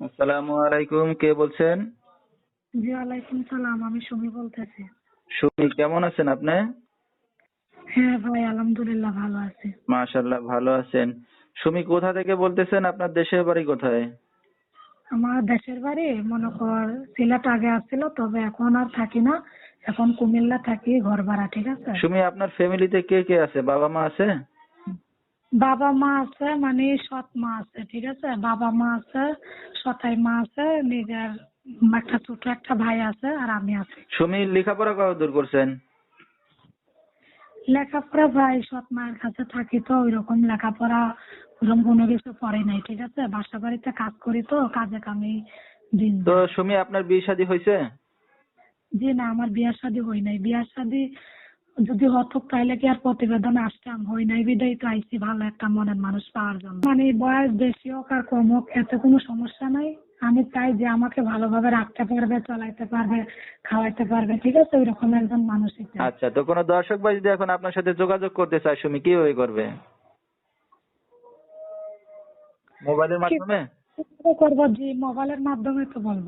আসসালামু আলাইকুম কে বলছেন? জি ওয়ালাইকুম সালাম আমি সুমি বলতেছি। সুমি কেমন আছেন আপনি? হ্যাঁ ভাই আলহামদুলিল্লাহ ভালো আছি। মাশাল্লাহ ভালো আছেন। সুমি কোথা থেকে বলতেছেন? আপনার দেশের বাড়ি কোথায়? আমার দেশের বাড়ি মনে কর সিলেট আগে আসছিল তবে এখন আর থাকি না। এখন কুমিল্লা থাকি ঘর ভাড়া ঠিক আছে? সুমি আপনার ফ্যামিলিতে কে কে আছে? বাবা মা আছে? বাবা মা আছে মানে সৎ মা আছে ঠিক আছে? বাবা মা আছে সতাই মা আছে নিজের একটা ছোট একটা ভাই আছে আর আমি আছি। সুমি লেখাপড়া কত দূর করছেন? লেখাপড়া ভাই সৎ মায়ের কাছে থাকি তো ওইরকম লেখাপড়া ওরকম কোনো কিছু পড়ে নাই ঠিক আছে? বাসা বাড়িতে কাজ করি তো কাজে কামে দিন তো যায়। সুমি আপনার বিয়ে শাদী হয়েছে জি না আমার বিয়ার শাদী হই নাই। বিয়ার শাদী যদি হতো তাহলে কি আর প্রতিবেদন আসতাম হই নাই? বিদায় তো আইসি ভালো একটা মনের মানুষ পাওয়ার জন্য। মানে বয়স বেশি হোক আর কম হোক এতে কোনো সমস্যা নাই। আমি চাই যে আমাকে ভালোভাবে রাখতে পারবে চলাইতে পারবে খাওয়াইতে পারবে ঠিক আছে? ওইরকম একজন মানুষই চাই আচ্ছা তো কোনো দর্শক ভাই যদি এখন আপনার সাথে যোগাযোগ করতে চায় সুমি কি কীভাবে করবে? মোবাইলের মাধ্যমে? করব? জি মোবাইলের মাধ্যমে তো বলব।